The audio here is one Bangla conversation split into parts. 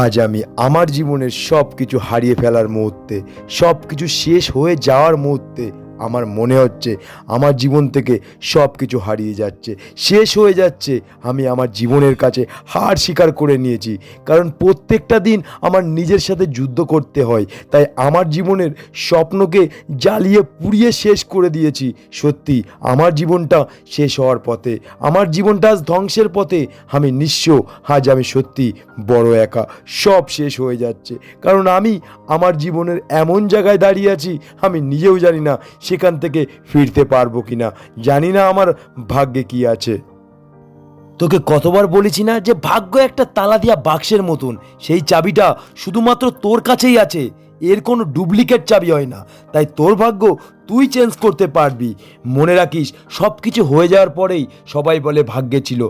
আজ আমি আমার জীবনের সব কিছু হারিয়ে ফেলার মুহূর্তে সব কিছু শেষ হয়ে যাওয়ার মুহূর্তে আমার মনে হচ্ছে আমার জীবন থেকে সব কিছু হারিয়ে যাচ্ছে। শেষ হয়ে যাচ্ছে। আমি আমার জীবনের কাছে হার স্বীকার করে নিয়েছি। কারণ প্রত্যেকটা দিন আমার নিজের সাথে যুদ্ধ করতে হয়। তাই আমার জীবনের স্বপ্নকে জ্বালিয়ে পুড়িয়ে শেষ করে দিয়েছি। সত্যি, আমার জীবনটা শেষ হওয়ার পথে, আমার জীবনটা আজ ধ্বংসের পথে। আমি নিঃস্ব, আজ আমি সত্যি বড় একা। সব শেষ হয়ে যাচ্ছে। কারণ আমি আমার জীবনের এমন জায়গায় দাঁড়িয়ে আছি, আমি নিজেও জানি না সেখান থেকে ফিরতে পারব কি না জানি না আমার ভাগ্যে কি আছে। তোকে কতবার বলেছি না যে ভাগ্য একটা তালা দিয়া বাক্সের মতন? সেই চাবিটা শুধুমাত্র তোর কাছেই আছে। এর কোনো ডুপ্লিকেট চাবি হয় না। তাই তোর ভাগ্য তুই চেঞ্জ করতে পারবি। মনে রাখিস সব কিছু হয়ে যাওয়ার পরেই সবাই বলে ভাগ্যে ছিল।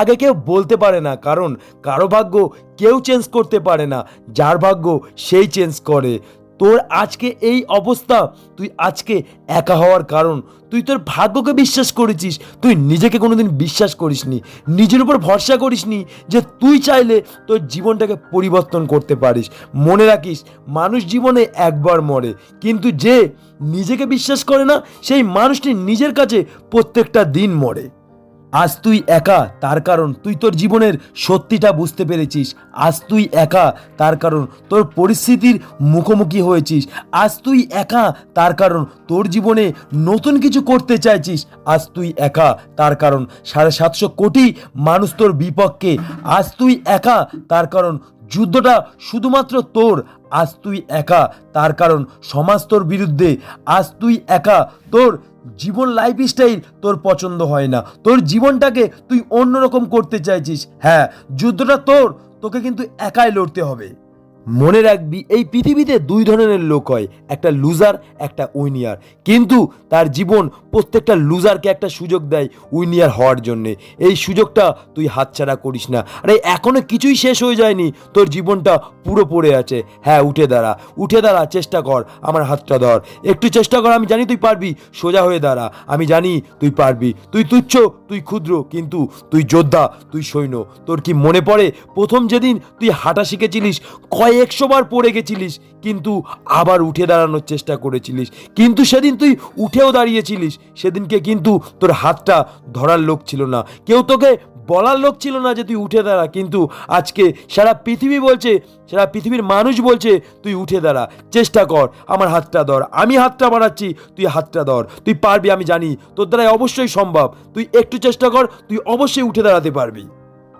আগে কেউ বলতে পারে না, কারণ কারও ভাগ্য কেউ চেঞ্জ করতে পারে না। যার ভাগ্য সেই চেঞ্জ করে। তোর আজকে এই অবস্থা। তুই আজকে একা হওয়ার কারণ। তুই তোর ভাগ্যকে বিশ্বাস করেছিস। তুই নিজেকে কোনোদিন বিশ্বাস করিসনি। নিজের উপর ভরসা করিসনি যে তুই চাইলে তোর জীবনটাকে পরিবর্তন করতে পারিস। মনে রাখিস, মানুষ জীবনে একবার মরে। কিন্তু যে নিজেকে বিশ্বাস করে না, সেই মানুষটি নিজের কাছে প্রত্যেকটা দিন মরে। আজ তুই একা, তার কারণ তুই তোর জীবনের সত্যিটা বুঝতে পেরেছিস। আজ তুই একা, তার কারণ তোর পরিস্থিতির মুখোমুখি হয়েছিস। আজ তুই একা, তার কারণ তোর জীবনে নতুন কিছু করতে চাইছিস। আজ তুই একা, তার কারণ সাড়ে সাতশো কোটি মানুষ তোর বিপক্ষে। আজ তুই একা, তার কারণ যুদ্ধটা শুধুমাত্র তোর। আজ তুই একা, তার কারণ সমাজ তোর বিরুদ্ধে। আজ তুই একা, তোর জীবন লাইফ স্টাইল তোর পছন্দ হয় না। তোর জীবনটাকে তুই অন্যরকম করতে চাইছিস। হ্যাঁ যুদ্ধটা তোর, তোকে কিন্তু একাই লড়তে হবে। মনে রাখবি, এই পৃথিবীতে দুই ধরনের লোক হয়, একটা লুজার একটা উইনিয়ার কিন্তু তার জীবন প্রত্যেকটা লুজারকে একটা সুযোগ দেয় উইনিয়ার হওয়ার জন্যে। এই সুযোগটা তুই হাতছাড়া করিস না। আরে, এখনও কিছুই শেষ হয়ে যায়নি। তোর জীবনটা পুরো পড়ে আছে। হ্যাঁ উঠে দাঁড়া। উঠে দাঁড়া, চেষ্টা কর। আমার হাতটা ধর। একটু চেষ্টা কর, আমি জানি তুই পারবি। সোজা হয়ে দাঁড়া। আমি জানি তুই পারবি। তুই তুচ্ছ, তুই ক্ষুদ্র, কিন্তু তুই যোদ্ধা, তুই সৈন্য। তোর কি মনে পড়ে? প্রথম যেদিন তুই হাঁটা শিখেছিলিস কয়েকশো বার পড়ে গেছিলিস, কিন্তু আবার উঠে দাঁড়ানোর চেষ্টা করেছিলিস। কিন্তু সেদিন তুই উঠেও দাঁড়িয়েছিলিস। সেদিনকে কিন্তু তোর হাতটা ধরার লোক ছিল না। কেউ তোকে বলার লোক ছিল না যে তুই উঠে দাঁড়া। কিন্তু আজকে সারা পৃথিবী বলছে, সারা পৃথিবীর মানুষ বলছে, তুই উঠে দাঁড়া। চেষ্টা কর, আমার হাতটা ধর। আমি হাতটা বাড়াচ্ছি, তুই হাতটা ধর। তুই পারবি, আমি জানি। তোর দ্বারাই অবশ্যই সম্ভব। তুই একটু চেষ্টা কর, তুই অবশ্যই উঠে দাঁড়াতে পারবি।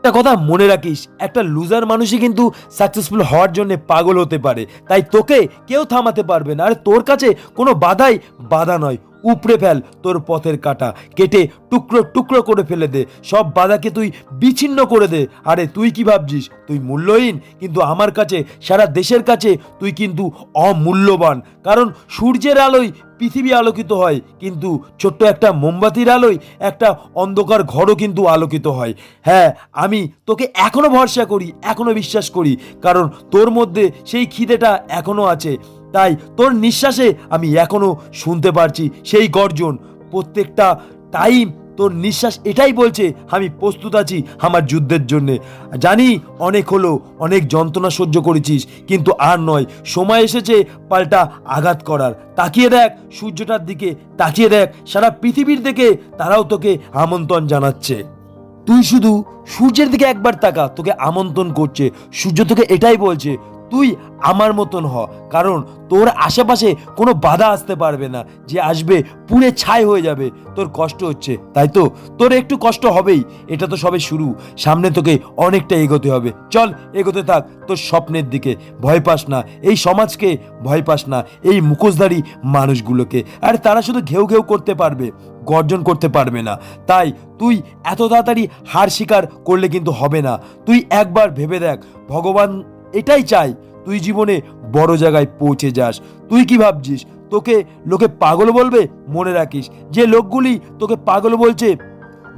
একটা কথা মনে রাখিস, একটা লুজার মানুষই কিন্তু সাকসেসফুল হওয়ার জন্য পাগল হতে পারে। তাই তোকে কেউ থামাতে পারবে না। আর তোর কাছে কোনো বাধাই বাধা নয়। উপড়ে ফেল, তোর পথের কাটা। কেটে টুকরো টুকরো করে ফেলে দে। সব বাধাকে তুই বিচ্ছিন্ন করে দে। আরে, তুই কি ভাবছিস? তুই মূল্যহীন, কিন্তু আমার কাছে, সারা দেশের কাছে তুই কিন্তু অমূল্যবান। কারণ সূর্যের আলোয় পৃথিবী আলোকিত হয়, কিন্তু ছোট্ট একটা মোমবাতির আলোয় একটা অন্ধকার ঘরও কিন্তু আলোকিত হয়। হ্যাঁ আমি তোকে এখনও ভরসা করি, এখনও বিশ্বাস করি। কারণ তোর মধ্যে সেই খিদেটা এখনও আছে। তাই তোর নিঃশ্বাসে আমি এখনও শুনতে পারছি সেই গর্জন। প্রত্যেকটা টাইম তোর নিঃশ্বাস এটাই বলছে, আমি প্রস্তুত আছি আমার যুদ্ধের জন্যে। জানি অনেক হলো, অনেক যন্ত্রণা সহ্য করেছিস, কিন্তু আর নয়, সময় এসেছে পাল্টা আঘাত করার। তাকিয়ে দেখ, সূর্যটার দিকে তাকিয়ে দেখ, সারা পৃথিবীর দিকে তারাও তোকে আমন্ত্রণ জানাচ্ছে। তুই শুধু সূর্যের দিকে একবার তাকা, তোকে আমন্ত্রণ করছে। সূর্য তোকে এটাই বলছে তুই আমার মতন হ। কারণ তোর আশেপাশে কোনো বাধা আসতে পারবে না। যে আসবে, পুড়ে ছাই হয়ে যাবে। তোর কষ্ট হচ্ছে, তাই তো? তোর একটু কষ্ট হবেই। এটা তো সবে শুরু। সামনে তোকে অনেকটা এগোতে হবে। চল, এগোতে থাক তোর স্বপ্নের দিকে। ভয় পাস না। এই সমাজকে ভয় পাস না। এই মুখোশধারী মানুষগুলোকে। আর তারা শুধু ঘেউ ঘেউ করতে পারবে, গর্জন করতে পারবে না। তাই তুই এত তাড়াতাড়ি হার স্বীকার করলে কিন্তু হবে না। তুই একবার ভেবে দেখ, ভগবান এটাই চাই। তুই জীবনে বড় জায়গায় পৌঁছে যাস। তুই কি ভাবছিস? তোকে লোকে পাগল বলবে? মনে রাখিস। যে লোকগুলি তোকে পাগল বলছে,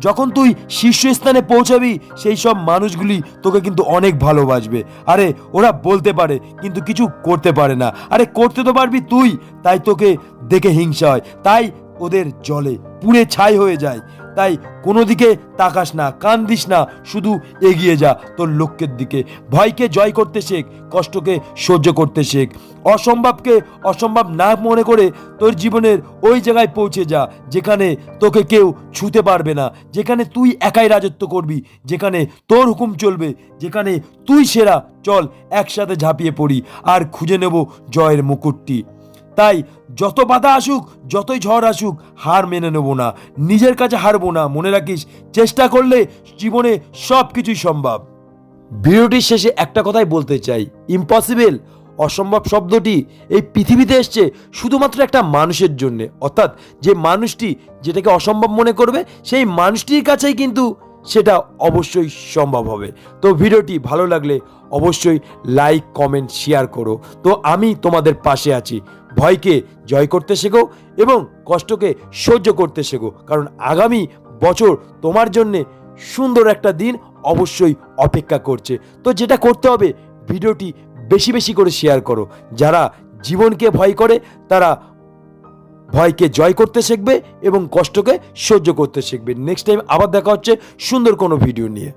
যখন তুই শীর্ষস্থানে পৌঁছাবি, সেই সব মানুষগুলি তোকে কিন্তু অনেক ভালোবাসবে। আরে, ওরা বলতে পারে, কিন্তু কিছু করতে পারে না। আরে, করতে তো পারবি তুই। তাই তোকে দেখে হিংসা হয়। তাই ওদের জলে পুড়ে ছাই হয়ে যায়। তাই কোনো দিকে তাকাস না কান দিস না, শুধু এগিয়ে যা তোর লক্ষ্যের দিকে। ভয়কে জয় করতে শেখ, কষ্টকে সহ্য করতে শেখ। অসম্ভবকে অসম্ভব না মনে করে তোর জীবনের ওই জায়গায় পৌঁছে যা, যেখানে তোকে কেউ ছুতে পারবে না, যেখানে তুই একাই রাজত্ব করবি, যেখানে তোর হুকুম চলবে, যেখানে তুই সেরা, চল একসাথে ঝাঁপিয়ে পড়ি, আর খুঁজে নেব জয়ের মুকুটটি। তাই যত বাধা আসুক, যতই ঝড় আসুক, হার মেনে নেব না। নিজের কাছে হারবো না, মনে রাখিস, চেষ্টা করলে জীবনে সব কিছুই সম্ভব। ভিডিওটির শেষে একটা কথাই বলতে চাই। ইম্পসিবল অসম্ভব শব্দটি এই পৃথিবীতে এসছে শুধুমাত্র একটা মানুষের জন্যে। অর্থাৎ যে মানুষটি যেটাকে অসম্ভব মনে করবে, সেই মানুষটির কাছেই কিন্তু সেটা অবশ্যই সম্ভব হবে। তো ভিডিওটি ভালো লাগলে অবশ্যই লাইক কমেন্ট শেয়ার করো। তো আমি তোমাদের পাশে আছি। ভয়কে জয় করতে শেখো এবং কষ্টকে সহ্য করতে শেখো। কারণ আগামী বছর তোমার জন্যে সুন্দর একটা দিন অবশ্যই অপেক্ষা করছে। তো যেটা করতে হবে, ভিডিওটি বেশি বেশি করে শেয়ার করো। যারা জীবনকে ভয় করে, তারা ভয়কে জয় করতে শিখবে এবং কষ্টকে সহ্য করতে শিখবে। নেক্সট টাইম আবার দেখা হচ্ছে সুন্দর কোনো ভিডিও নিয়ে।